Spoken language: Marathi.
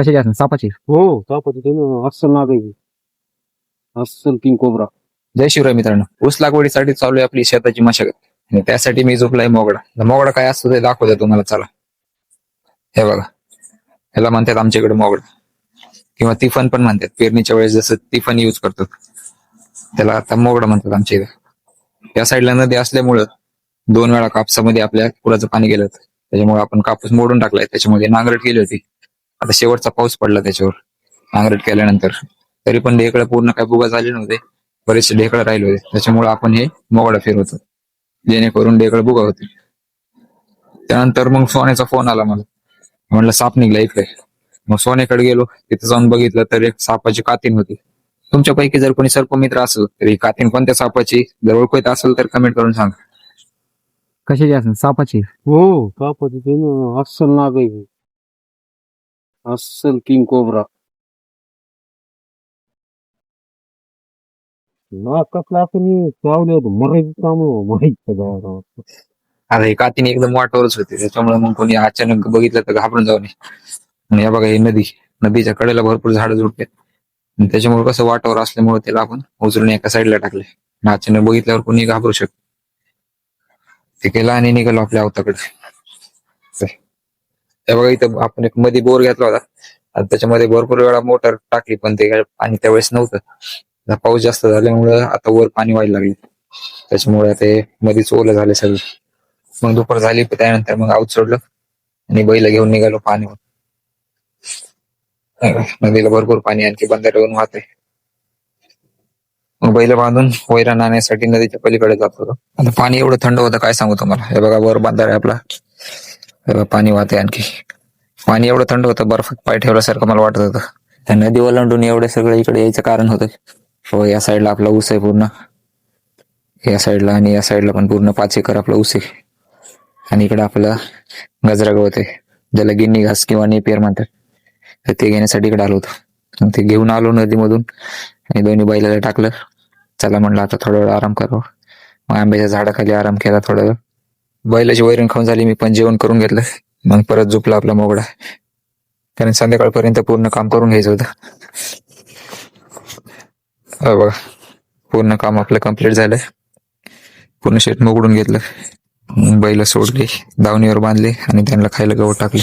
कशाची असणार सापाची? हो सापाची. त्यानं अस्सल नाग आहे अस्सल किंग कोबरा. जय शिवराय मित्रांनो. ऊस लागवडीसाठी चालू आहे आपली शेताची मशागत. आणि त्यासाठी मी झोपलाय मोगडा मोगडा काय असतो ते दाखवतो तुम्हाला. चला. हे बघा. ह्याला म्हणतात आमच्याकडे मोगडा किंवा तिफन पण म्हणतात. पेरणीच्या वेळेस जसं तिफन यूज करतो त्याला आता मोगडा म्हणतात आमच्या इथं. त्या साईडला नदी असल्यामुळं दोन वेळा कापसामध्ये आपल्या पुराचं पाणी गेलं होतं. त्याच्यामुळे आपण कापूस मोडून टाकलाय. त्याच्यामध्ये नांगरट केली होती. आता शेवटचा पाऊस पडला त्याच्यावर. नांगरट केल्यानंतर. तरी पण ढेकळं पूर्ण काय बुगा झाले नव्हते. बरेचसे ढेकळं राहिले होते. त्याच्यामुळे आपण हे मोगडा फिरवतो. जेणेकरून ढेकळ बुगा होते त्यानंतर मग सोन्याचा फोन आला मला. म्हणलं साप निघला इकडे. मग सोन्याकडे गेलो. तिथे जाऊन बघितलं तर एक सापाची कातीन होती. तुमच्यापैकी जर कोणी सर्पमित्र असेल तर ही कातीन कोणत्या सापाची? जर ओळखत असेल तर कमेंट करून सांग. कशाची असेल? सापाची? हो सापाची. अस्सल नाग अस्सल किंग कोबरा नाग कसला आपण चावले होतं मरायचं काम माहीत आता ही कातीन एकदम वाटावरच होती त्याच्यामुळे मग कोणी अचानक बघितलं तर घाबरून जाऊ नये आणि या बघा ही नदी नदीच्या कडेला भरपूर झाडं झुडपे आणि त्याच्यामुळे कसं वाटावर असल्यामुळे त्याला आपण उचलून एका साईडला टाकले आणि अचानक बघितल्यावर कोणी घाबरू शकत ते केलं आणि निघालो आपल्या अवताकडे हे बघा इथं आपण एक मध्ये बोर घेतला होता. आणि त्याच्यामध्ये भरपूर वेळा मोटर टाकली पण ते पाणी त्यावेळेस नव्हतं. पाऊस जास्त झाल्यामुळे आता वर पाणी व्हायला लागले त्याच्यामुळे ते मध्येच ओलं झाले सगळं. मग दुपार झाली त्यानंतर मग आऊत सोडलं. आणि बैल घेऊन निघालो पाणी नदीला भरपूर पाणी आणखी बंधाऱ्यावरून वाहते मग बैल बांधून वैरा आणण्यासाठी नदीच्या पलीकडे जात होतो. आता पाणी एवढं थंड होतं काय सांगू तुम्हाला? हे बघा वर बांधारा आहे आपला. पाणी वाहते आणखी. पाणी एवढं थंड होतं बर्फात पाय ठेवल्यासारखं मला वाटत होतं. त्या नदी ओलांडून एवढं सगळं इकडे यायचं कारण होतं. हो या साईडला आपला ऊस आहे पूर्ण. या साईडला आणि या साईडला पण पूर्ण पाच एकर आपला ऊस आहे. आणि इकडे आपलं गजरा गवत आहे. ज्याला गिन्नी घास किंवा नेपियर म्हणतात. तर ते घेण्यासाठी इकडे आलो होतो. मग ते घेऊन आलो नदीमधून. आणि दोन्ही बैलाला टाकलं. चला म्हणलं आता थोडा वेळ आराम करावं. मग आंब्याच्या झाडाखाली आराम केला थोडा वेळ. बैलाची वैरण खाऊन झाली मी पण जेवण करून घेतलं. मग परत झोपला आपला मोगडा. कारण संध्याकाळपर्यंत पूर्ण काम करून घ्यायचं होतं. हा बघा पूर्ण काम आपलं कंप्लीट झालंय पूर्ण शेट मोगडून घेतलं. बैल सोडली दावणीवर बांधले आणि त्यांना खायला गवत टाकले.